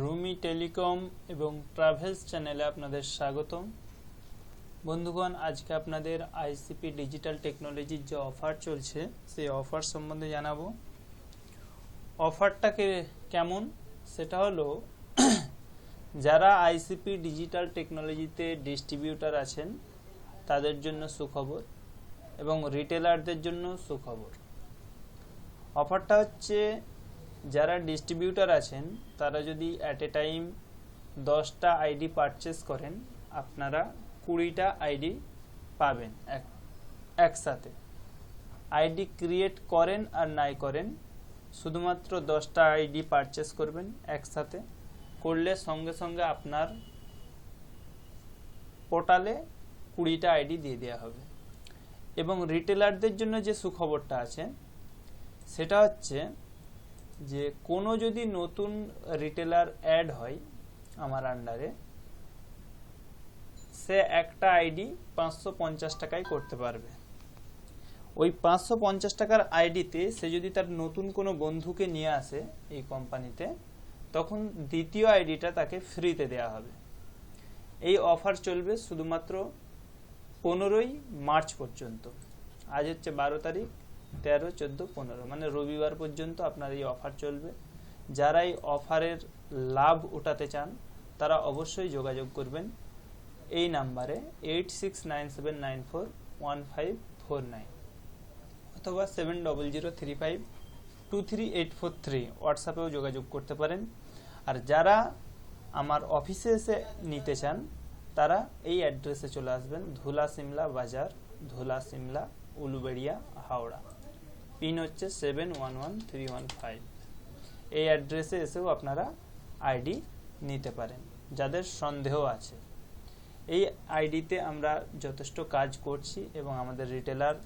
Rumi telecom এবং travels চ্যানেলে আপনাদের স্বাগতম। বন্ধুগণ, আজকে আপনাদের আইসিপি ডিজিটাল টেকনোলজির যে অফার চলছে, সেই অফার সম্বন্ধে জানাব। অফারটাকে কেমন? সেটা হলো, যারা আইসিপি ডিজিটাল টেকনোলজিতে ডিস্ট্রিবিউটার আছেন, তাদের জন্য সুখবর এবং রিটেলারদের জন্য সুখবর। অফারটা হচ্ছে যারা ডিস্ট্রিবিউটার আছেন, তারা যদি অ্যাট এ টাইম দশটা আইডি পারচেস করেন, আপনারা কুড়িটা আইডি পাবেন এক, একসাথে। আইডি ক্রিয়েট করেন আর নাই করেন, শুধুমাত্র দশটা আইডি পারচেস করবেন একসাথে। করলে সঙ্গে সঙ্গে আপনার পোর্টালে কুড়িটা আইডি দিয়ে দেওয়া হবে। এবং রিটেলারদের জন্য যে সুখবরটা আছে, সেটা হচ্ছে যে কোনো যদি নতুন রিটেলার অ্যাড হয় আমার আন্ডারে সে একটা আইডি পাঁচশো পঞ্চাশ টাকায় করতে পারবে। ওই পাঁচশো পঞ্চাশ টাকার আইডিতে সে যদি তার নতুন কোনো বন্ধুকে নিয়ে আসে এই কোম্পানিতে, তখন দ্বিতীয় আইডিটা তাকে ফ্রিতে দেওয়া হবে। এই অফার চলবে শুধুমাত্র পনেরোই মার্চ পর্যন্ত। আজ হচ্ছে বারো তারিখ তেরো, চোদ্দ, পনেরো। মানে রবিবার পর্যন্ত আপনার এই অফার চলবে। যারা এই অফারের লাভ উঠাতে চান, তারা অবশ্যই যোগাযোগ করবেন। এই নাম্বারে eight six nine seven nine four one five four nine অথবা seven double zero three five two three eight four three হোয়াটসঅ্যাপেও যোগাযোগ করতে পারেন। আর যারা আমার অফিসে এসে নিতে চান, তারা এই অ্যাড্রেসে চলে আসবেন ধুলা সিমলা বাজার, ধুলা সিমলা, উলুবেড়িয়া, হাওড়া। পিন হচ্ছে seven one one three one five এই অ্যাড্রেসে এসেও আপনারা আইডি নিতে পারেন, যাদের সন্দেহ আছে। এই আইডিতে আমরা যথেষ্ট কাজ করছি এবং আমাদের রিটেলার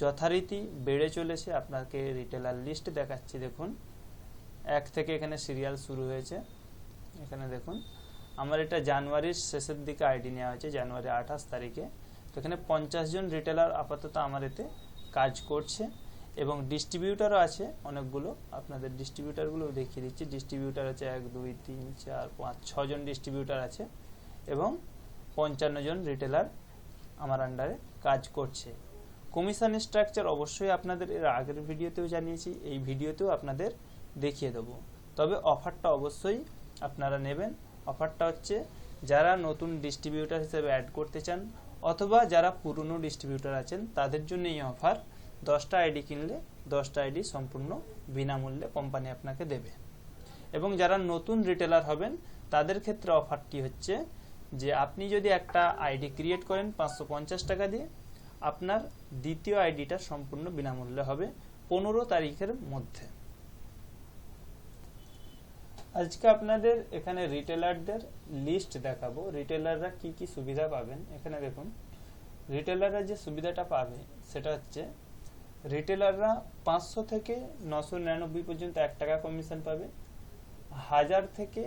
যথারীতি বেড়ে চলেছে। আপনাকে রিটেলার লিস্ট দেখাচ্ছি, দেখুন। এক থেকে এখানে সিরিয়াল শুরু হয়েছে। এখানে দেখুন, আমার এটা জানুয়ারির শেষের দিকে আইডি নেওয়া হয়েছে, জানুয়ারি আঠাশ তারিখে। তো এখানে পঞ্চাশ জন রিটেলার আপাতত আমার এতে কাজ করছে এবং ডিস্ট্রিবিউটারও আছে, অনেকগুলো। আপনাদের ডিস্ট্রিবিউটারগুলো দেখিয়ে দিচ্ছি। ডিস্ট্রিবিউটার আছে এক, দুই, তিন, চার, পাঁচ ছজন ডিস্ট্রিবিউটার আছে এবং পঞ্চান্ন জন রিটেলার আমার আন্ডারে কাজ করছে। কমিশন স্ট্রাকচার অবশ্যই আপনাদের এর আগের ভিডিওতেও জানিয়েছি, এই ভিডিওতেও আপনাদের দেখিয়ে দেবো। তবে অফারটা অবশ্যই আপনারা নেবেন। অফারটা হচ্ছে, যারা নতুন ডিস্ট্রিবিউটার হিসেবে অ্যাড করতে চান অথবা যারা পুরনো ডিস্ট্রিবিউটার আছেন, তাদের জন্য এই অফার দশটা আইডি কিনলে দশটা আইডি সম্পূর্ণ বিনামূল্যে কোম্পানি আপনাকে দেবে। এবং যারা নতুন রিটেলার হবেন, তাদের ক্ষেত্রে অফারটি হচ্ছে যে আপনি যদি একটা আইডি ক্রিয়েট করেন পাঁচশো পঞ্চাশ টাকা দিয়ে, আপনার দ্বিতীয় আইডিটা সম্পূর্ণ বিনামূল্যে হবে পনেরো তারিখের মধ্যে। আজকে আপনাদের এখানে রিটেলারদের লিস্ট দেখাবো। রিটেলাররা কি কি সুবিধা পাবেন? এখানে দেখুন রিটেলাররা যে সুবিধাটা পাবে সেটা হচ্ছে রিটেলাররা পাঁচশো থেকে নশো নিরানব্বই পর্যন্ত এক টাকা কমিশন পাবে। হাজার থেকে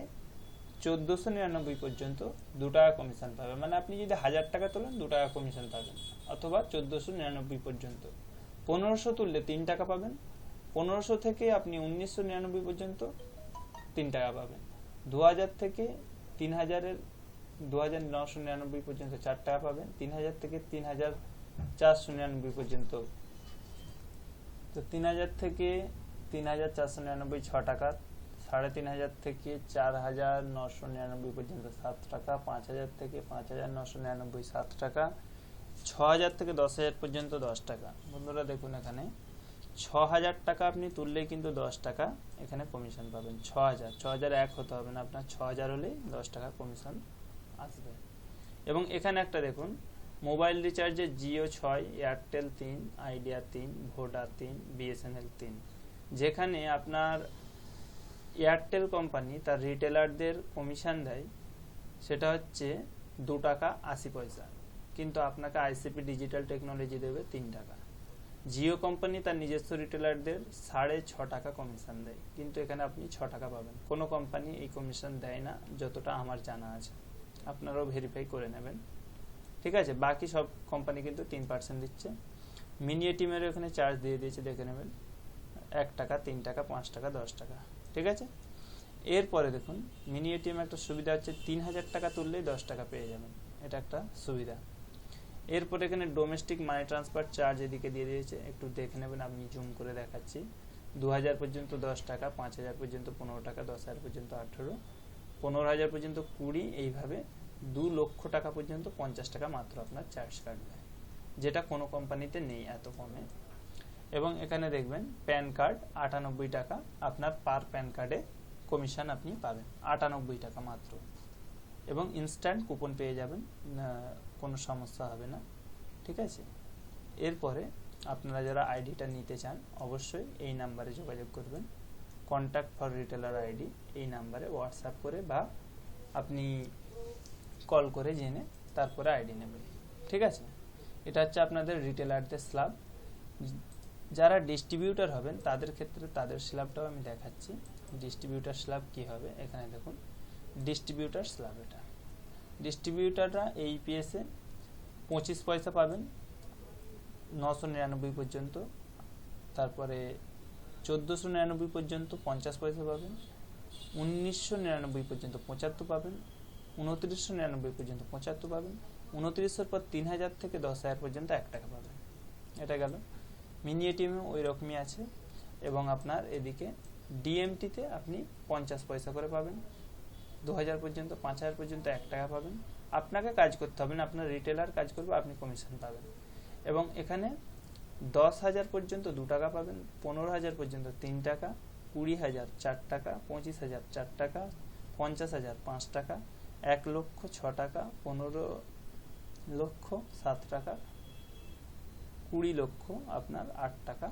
চোদ্দোশো নিরানব্বই পর্যন্ত দু টাকা কমিশন পাবে। মানে আপনি যদি হাজার টাকা তোলেন, দু টাকা কমিশন পাবেন, অথবা চোদ্দোশো নিরানব্বই পর্যন্ত। পনেরোশো তুললে তিন টাকা পাবেন। পনেরোশো থেকে আপনি উনিশশো নিরানব্বই পর্যন্ত তিন টাকা পাবেন দু হাজার থেকে তিন হাজারের দু হাজার নশো নিরানব্বই পর্যন্ত চার টাকা পাবেন তিন হাজার থেকে তিন হাজার চারশো নিরানব্বই পর্যন্ত। তো তিন হাজার থেকে তিন হাজার চারশো নিরানব্বই ছ টাকা, সাড়ে তিন হাজার থেকে চার হাজার নশো নিরানব্বই পর্যন্ত সাত টাকা পাঁচ হাজার থেকে পাঁচ হাজার নশো নিরানব্বই সাত টাকা ছ হাজার থেকে দশ হাজার পর্যন্ত দশ টাকা। বন্ধুরা দেখুন এখানে। ছ হাজার টাকা আপনি তুললেই কিন্তু দশ টাকা এখানে কমিশন পাবেন। ছ হাজার ছ হাজার এক হতে হবে না, আপনার ছ হাজার হলেই দশ টাকা কমিশন আসবে। এবং এখানে একটা দেখুন মোবাইল রিচার্জে জিও ছয় এয়ারটেল তিন আইডিয়া তিন ভোডা তিন বিএসএনএল তিন। যেখানে আপনার এয়ারটেল কোম্পানি তার রিটেলারদের কমিশন দেয়, সেটা হচ্ছে দু টাকা আশি পয়সা। কিন্তু আপনাকে আইসিপি ডিজিটাল টেকনোলজি দেবে তিন টাকা। জিও কোম্পানি তার নিজস্ব রিটেলারদের সাড়ে ছ টাকা কমিশন দেয়। কিন্তু এখানে আপনি ছ টাকা পাবেন। কোনো কোম্পানি এই কমিশন দেয় না, যতটা আমার জানা আছে। আপনারাও ভেরিফাই করে নেবেন। ঠিক আছে? বাকি সব কোম্পানি কিন্তু তিন পার্সেন্ট দিচ্ছে। মিনি এটিএমের ওখানে চার্জ দিয়ে দিয়েছে, দেখে নেবেন। এক টাকা, তিন টাকা, পাঁচ টাকা, দশ টাকা। ঠিক আছে? এরপরে দেখুন মিনি এটিএম একটা সুবিধা হচ্ছে, তিন হাজার টাকা তুললেই দশ টাকা পেয়ে যাবেন। এটা একটা সুবিধা। এরপর এখানে ডোমেস্টিক মানি ট্রান্সফার চার্জ এদিকে দিয়ে দিয়েছে। একটু দেখে নেবেন, আমি জুম করে দেখাচ্ছি। দু হাজার পর্যন্ত দশ টাকা পাঁচ হাজার পর্যন্ত পনেরো টাকা দশ হাজার পর্যন্ত আঠেরো পনেরো হাজার পর্যন্ত কুড়ি, এইভাবে দু লক্ষ টাকা পর্যন্ত পঞ্চাশ টাকা মাত্র আপনার চার্জ কাটবে যেটা কোনো কোম্পানিতে নেই এত কমে। এবং এখানে দেখবেন প্যান কার্ড আটানব্বই টাকা, আপনার পার প্যান কার্ডে কমিশন আপনি পাবেন। আটানব্বই টাকা মাত্র। এবং ইনস্ট্যান্ট কুপন পেয়ে যাবেন কোনো সমস্যা হবে না, ঠিক আছে? এরপরে আপনারা যারা আইডিটা নিতে চান, অবশ্যই এই নাম্বারে যোগাযোগ করবেন। কন্ট্যাক্ট ফর রিটেলার আইডি এই নাম্বারে হোয়াটসঅ্যাপ করে বা আপনি কল করে জেনে তারপরে আইডি নেবেন, ঠিক আছে? এটা হচ্ছে আপনাদের রিটেলারদের স্ল্যাব যারা ডিস্ট্রিবিউটার হবেন, তাদের ক্ষেত্রে তাদের স্ল্যাবটাও আমি দেখাচ্ছি। ডিস্ট্রিবিউটার স্ল্যাব কি হবে? এখানে দেখুন ডিস্ট্রিবিউটার স্ল্যাব এটা। ডিস্ট্রিবিউটাররা এই পিএসে পঁচিশ পয়সা পাবেন, নশো নিরানব্বই পর্যন্ত। তারপরে চোদ্দোশো নিরানব্বই পর্যন্ত পঞ্চাশ পয়সা পাবেন, উনিশশো নিরানব্বই পর্যন্ত পঁচাত্তর পাবেন, উনত্রিশশো নিরানব্বই পর্যন্ত পঁচাত্তর পাবেন, উনত্রিশশোর পর তিন হাজার থেকে দশ হাজার পর্যন্ত এক টাকা পাবেন। এটা গেল। মিনি এটিএমে ওই রকমই আছে। এবং আপনার এদিকে ডিএমটিতে আপনি পঞ্চাশ পয়সা করে পাবেন। দু হাজার পর্যন্ত, পাঁচ হাজার পর্যন্ত এক টাকা পাবেন। আপনাকে কাজ করতে হবে না, আপনার রিটেলার কাজ করবে, আপনি কমিশন পাবেন। এবং এখানে দশ হাজার পর্যন্ত দু টাকা পাবেন, পনেরো হাজার পর্যন্ত তিন টাকা, কুড়ি হাজার চার টাকা, পঁচিশ হাজার চার টাকা, পঞ্চাশ হাজার পাঁচ টাকা, এক লক্ষ ছ টাকা, পনেরো লক্ষ সাত টাকা, কুড়ি লক্ষ আপনার আট টাকা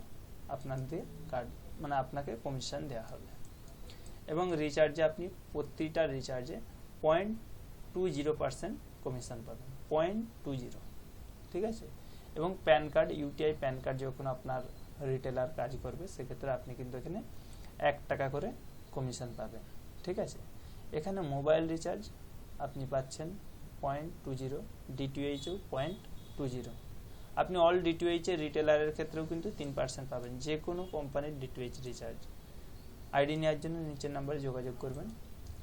আপনার দিয়ে কার্ড মানে আপনাকে কমিশন দেওয়া হবে। এবং রিচার্জে আপনি প্রতিটা রিচার্জে point two zero percent commission পাবেন। পয়েন্ট টু জিরো ঠিক আছে? এবং PAN card UTI PAN card যখন আপনার রিটেলার কাজ করবে, সেক্ষেত্রে আপনি কিন্তু এখানে এক টাকা করে কমিশন পাবেন, ঠিক আছে? এখানে মোবাইল রিচার্জ আপনি পাচ্ছেন পয়েন্ট টু জিরো ডিটিএইচও পয়েন্ট টু জিরো আপনি অল ডিটিএইচ এর রিটেলারের ক্ষেত্রেও কিন্তু তিন পার্সেন্ট পাবেন। যে কোনো কোম্পানির ডিটিএইচ রিচার্জ আইডি নেওয়ার জন্য নিচের নাম্বারে যোগাযোগ করবেন,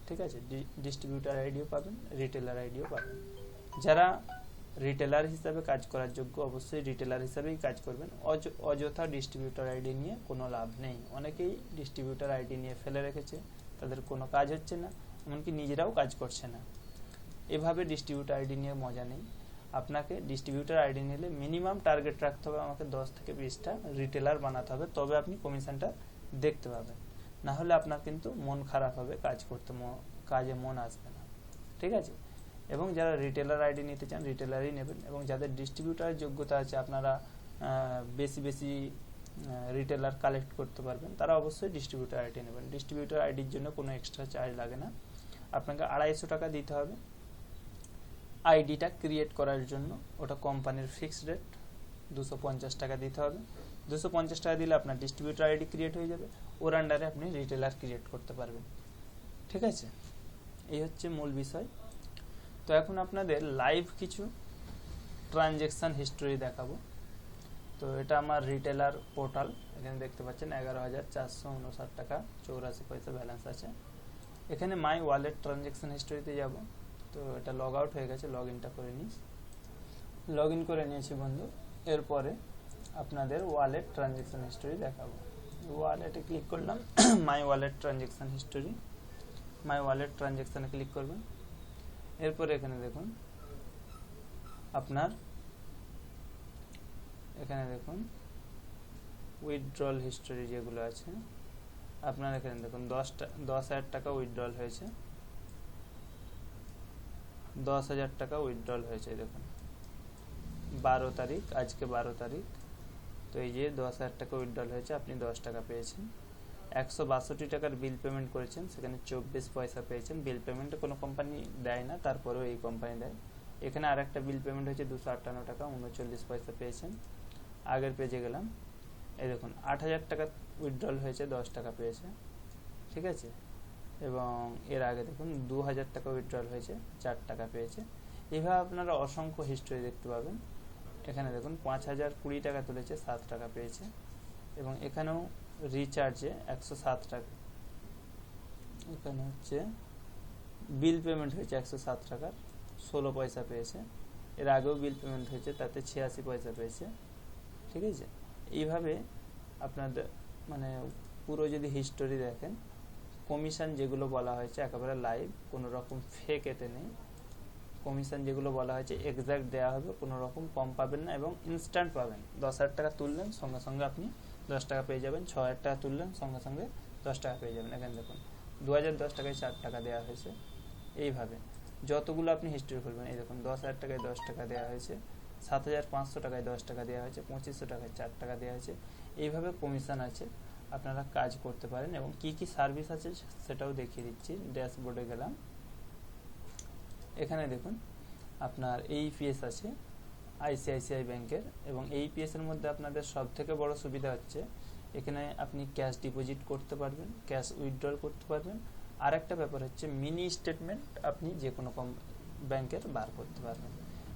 ঠিক আছে? ডিস্ট্রিবিউটার আইডিও পাবেন, রিটেলার আইডিও পাবেন। যারা রিটেলার হিসাবে কাজ করার যোগ্য, অবশ্যই রিটেলার হিসাবেই কাজ করবেন। অয- অযথা ডিস্ট্রিবিউটার আইডি নিয়ে কোনো লাভ নেই। অনেকেই ডিস্ট্রিবিউটার আইডি নিয়ে ফেলে রেখেছে, তাদের কোনো কাজ হচ্ছে না, এমনকি নিজেরাও কাজ করছে না। এভাবে ডিস্ট্রিবিউটার আইডি নিয়ে মজা নেই। আপনাকে ডিস্ট্রিবিউটার আইডি নিলে মিনিমাম টার্গেট রাখতে হবে, আমাকে দশ থেকে বিশটা রিটেলার বানাতে হবে, তবে আপনি কমিশনটা দেখতে পাবেন। না হলে আপনার কিন্তু মন খারাপ হবে, কাজ করতে কাজে মন আসবে না। ঠিক আছে? এবং যারা রিটেলার আইডি নিতে চান রিটেলারই নেবেন। এবং যাদের ডিস্ট্রিবিউটারের যোগ্যতা আছে, আপনারা বেশি বেশি রিটেলার কালেক্ট করতে পারবেন, তারা অবশ্যই ডিস্ট্রিবিউটার আইডি নেবেন। ডিস্ট্রিবিউটার আইডির জন্য কোনো এক্সট্রা চার্জ লাগে না। আপনাকে আড়াইশো টাকা দিতে হবে। আইডিটা ক্রিয়েট করার জন্য ওটা কোম্পানির ফিক্সড রেট দুশো পঞ্চাশ টাকা দিতে হবে। দুশো পঞ্চাশ টাকা দিলে আপনার ডিস্ট্রিবিউটার আইডি ক্রিয়েট হয়ে যাবে। ওর আন্ডারে আপনি রিটেলার ক্রিয়েট করতে পারবেন। ঠিক আছে? এই হচ্ছে মূল বিষয়। তো এখন আপনাদের লাইভ কিছু ট্রানজেকশন হিস্টোরি দেখাবো। তো এটা আমার রিটেলার পোর্টাল এখানে দেখতে পাচ্ছেন এগারো হাজার চারশো উনষাট টাকা, চৌরাশি পয়সা ব্যালেন্স আছে। এখানে মাই ওয়ালেট ট্রানজেকশন হিস্টোরিতে যাব। তো এটা লগ আউট হয়ে গেছে লগ ইনটা করে নিই লগ ইন করে নিয়েছি বন্ধু। এরপরে আপনাদের ওয়ালেট ট্রানজেকশন হিস্টোরি দেখাবো। ওয়ালেটে ক্লিক করলাম। My wallet transaction history my wallet ট্রানজেকশনে click করবেন। এরপরে এখানে দেখুন, আপনার, এখানে দেখুন উইথড্রল হিস্টোরি যেগুলো আছে, আপনার এখানে দেখুন, দশটা, দশ হাজার টাকা উইথড্রল হয়েছে। দশ হাজার টাকা উইথড্রল হয়েছে, দেখুন। বারো তারিখ, আজকে বারো তারিখ। তো এই যে দশ হাজার টাকা উইথড্রল হয়েছে, আপনি দশ টাকা পেয়েছেন। একশো বাষট্টি টাকার বিল পেমেন্ট করেছেন, সেখানে চব্বিশ পয়সা পেয়েছেন। বিল পেমেন্টে কোনো কোম্পানি দেয় না, তারপরেও এই কোম্পানি দেয়। এখানে আর একটা বিল পেমেন্ট হয়েছে, দুশো আটান্ন টাকা, উনচল্লিশ পয়সা পেয়েছেন। আগের পেজে গেলাম। এই দেখুন, আট হাজার টাকা উইথড্রল হয়েছে, দশ টাকা পেয়েছে। ঠিক আছে? এবং এর আগে দেখুন, দু হাজার টাকা উইথড্রল হয়েছে, চার টাকা পেয়েছে। এভাবে আপনারা অসংখ্য হিস্টোরি দেখতে পাবেন। এখানে দেখুন, পাঁচ হাজার কুড়ি টাকা তুলেছে, সাত টাকা পেয়েছে। এবং এখানেও রিচার্জে একশো সাত টাকা। এখানে হচ্ছে বিল পেমেন্ট হয়েছে একশো সাত টাকার, ষোলো পয়সা পেয়েছে। এর আগেও বিল পেমেন্ট হয়েছে, তাতে ছিয়াশি পয়সা পেয়েছে। ঠিক আছে? এইভাবে আপনাদের মানে পুরো যদি হিস্টোরি দেখেন কমিশন যেগুলো বলা হয়েছে, একেবারে লাইভ কোনো রকম ফেক এতে নেই। কমিশন যেগুলো বলা হয়েছে এক্সাক্ট দেওয়া হবে, কোনো রকম কম পাবেন না এবং ইনস্ট্যান্ট পাবেন। দশ হাজার টাকা তুললেন, সঙ্গে সঙ্গে আপনি দশ টাকা পেয়ে যাবেন, ছ হাজার টাকা তুললেন, সঙ্গে সঙ্গে দশ টাকা পেয়ে যাবেন। এখানে দেখুন, দু হাজার দশ টাকায় চার টাকা দেওয়া হয়েছে। এইভাবে যতগুলো আপনি হিস্ট্রি খুলবেন, এই দেখুন, দশ হাজার টাকায় দশ টাকা দেওয়া হয়েছে, সাত হাজার পাঁচশো টাকায় দশ টাকা দেওয়া হয়েছে, পঁচিশশো টাকায় চার টাকা দেওয়া হয়েছে। এইভাবে কমিশন আছে, আপনারা কাজ করতে পারেন এবং কি কি সার্ভিস আছে সেটাও দেখিয়ে দিচ্ছি ড্যাশবোর্ডে গেলাম। এখানে দেখুন, আপনার এই এইপিএস আছে আইসিআইসিআই ব্যাংকের এবং এইপিএস এর মধ্যে আপনাদের সব থেকে বড় সুবিধা হচ্ছে, এখানে আপনি ক্যাশ ডিপোজিট করতে পারবেন ক্যাশ উইথড্রল করতে পারবেন। আর একটা ব্যাপার হচ্ছে মিনি স্টেটমেন্ট আপনি যে কোনো কম ব্যাংকের বার করতে পারবেন।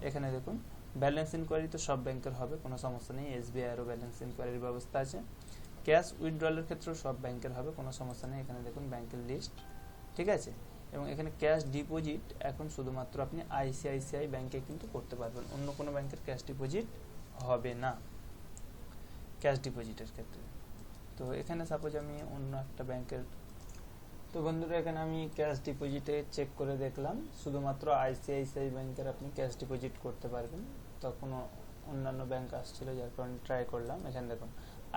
এখানে দেখুন ব্যালেন্স ইনকোয়ারি তো সব ব্যাংকের হবে, কোনো সমস্যা নেই এসবিআইয়েরও ব্যালেন্স ইনকোয়ারির ব্যবস্থা আছে। ক্যাশ উইথড্রলের ক্ষেত্রেও সব ব্যাংকের হবে, কোনো সমস্যা নেই, এখানে দেখুন ব্যাংকের লিস্ট ঠিক আছে? এবং এখানে ক্যাশ ডিপোজিট এখন শুধুমাত্র আপনি আইসিআইসিআই ব্যাংকে কিন্তু করতে পারবেন। অন্য কোনো ব্যাংকের ক্যাশ ডিপোজিট হবে না। ক্যাশ ডিপোজিটের ক্ষেত্রে। তো এখানে সাপোজ আমি অন্য একটা ব্যাংকের তো বন্ধুরা, এখানে আমি ক্যাশ ডিপোজিটে চেক করে দেখলাম, শুধুমাত্র আইসিআইসিআই ব্যাংকের আপনি ক্যাশ ডিপোজিট করতে পারবেন। তখন অন্যান্য ব্যাংক আসছিল, যার কারণে ট্রাই করলাম। এখানে দেখুন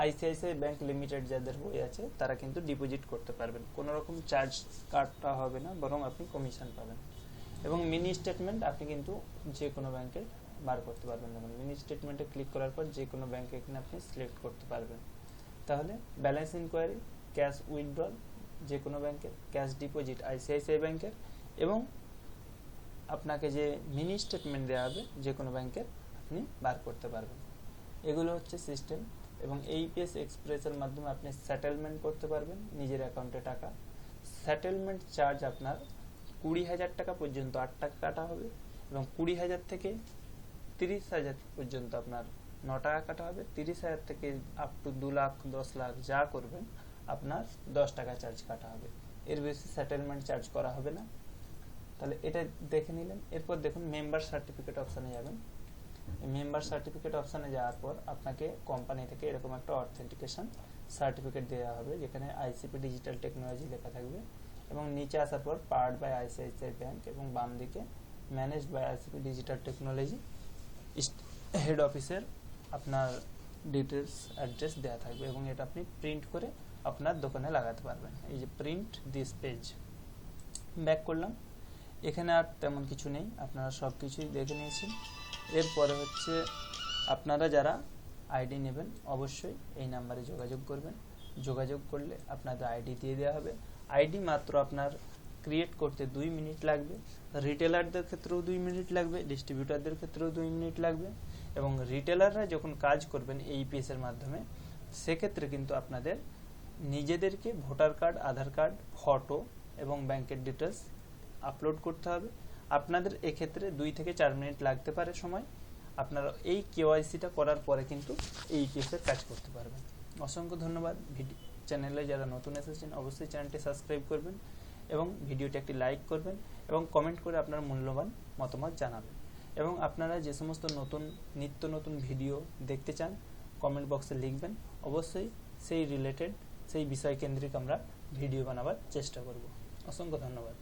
আইসিআইসিআই ব্যাংক লিমিটেড যাদের বই আছে, তারা কিন্তু ডিপোজিট করতে পারবেন। কোনো রকম চার্জ কাটটা হবে না, বরং আপনি কমিশন পাবেন। এবং মিনি স্টেটমেন্ট আপনি কিন্তু যে কোনো ব্যাংকে বার করতে পারবেন। দেখুন মিনি স্টেটমেন্টে ক্লিক করার পর যে কোনো ব্যাংকে এখানে আপনি সিলেক্ট করতে পারবেন। তাহলে ব্যালেন্স ইনকোয়ারি ক্যাশ উইথড্রল যে কোনো ব্যাংকের ক্যাশ ডিপোজিট আইসিআইসিআই ব্যাংকের এবং আপনাকে যে মিনি স্টেটমেন্ট দেওয়া হবে যে কোনো ব্যাংকের আপনি বার করতে পারবেন। এগুলো হচ্ছে সিস্টেম এবং এইপিএস এক্সপ্রেসের মাধ্যমে আপনি সেটেলমেন্ট করতে পারবেন নিজের অ্যাকাউন্টে টাকা। সেটেলমেন্ট চার্জ আপনার কুড়ি হাজার টাকা পর্যন্ত, আট টাকা কাটা হবে এবং কুড়ি হাজার থেকে তিরিশ হাজার পর্যন্ত আপনার ন টাকা কাটা হবে। তিরিশ হাজার থেকে আপ টু দু লাখ, দশ লাখ যা করবেন, আপনার দশ টাকা চার্জ কাটা হবে। এর বেশি সেটেলমেন্ট চার্জ করা হবে না। তাহলে এটা দেখে নিলেন। এরপর দেখুন মেম্বার সার্টিফিকেট অপশানে যাবেন। মেম্বার সার্টিফিকেট অপশানে যাওয়ার পর আপনাকে কোম্পানি থেকে এরকম একটা অথেন্টিকেশন সার্টিফিকেট দেওয়া হবে, যেখানে আইসিপি ডিজিটাল টেকনোলজি লেখা থাকবে এবং নিচে আসার পর পার্ট বাই আইসিআইসিআই ব্যাংক এবং বাম দিকে managed by ICP digital technology head অফিসের আপনার ডিটেলস অ্যাড্রেস দেওয়া থাকবে এবং এটা আপনি প্রিন্ট করে আপনার দোকানে লাগাতে পারবেন। এই যে প্রিন্ট দিস পেজ ব্যাক করলাম। এখানে আর তেমন কিছু নেই। আপনারা সব কিছুই দেখে নিয়েছেন। এরপরে হচ্ছে আপনারা যারা আইডি নেবেন অবশ্যই এই নাম্বারে যোগাযোগ করবেন। যোগাযোগ করলে আপনাদের আইডি দিয়ে দেওয়া হবে। আইডি মাত্র আপনার ক্রিয়েট করতে দুই মিনিট লাগবে। রিটেলারদের ক্ষেত্রেও দুই মিনিট লাগবে ডিস্ট্রিবিউটারদের ক্ষেত্রেও দুই মিনিট লাগবে এবং রিটেলাররা যখন কাজ করবেন এইপিএস এর মাধ্যমে, সেক্ষেত্রে কিন্তু আপনাদের নিজেদেরকে voter card Aadhaar card photo এবং ব্যাংকের ডিটেলস আপলোড করতে হবে। আপনাদের এক্ষেত্রে দুই থেকে চার মিনিট লাগতে পারে সময়। আপনারা এই কেওয়াইসিটা করার পরে কিন্তু এই কেসের কাজ করতে পারবেন। অসংখ্য ধন্যবাদ। ভিডিও চ্যানেলে যারা নতুন এসেছেন, অবশ্যই চ্যানেলটি সাবস্ক্রাইব করবেন এবং ভিডিওটি একটি লাইক করবেন এবং কমেন্ট করে আপনার মূল্যবান মতামত জানাবেন। এবং আপনারা যে সমস্ত নতুন, নিত্য নতুন ভিডিও দেখতে চান, কমেন্ট বক্সে লিখবেন। অবশ্যই সেই রিলেটেড, সেই বিষয় কেন্দ্রিক আমরা ভিডিও বানাবার চেষ্টা করব। অসংখ্য ধন্যবাদ।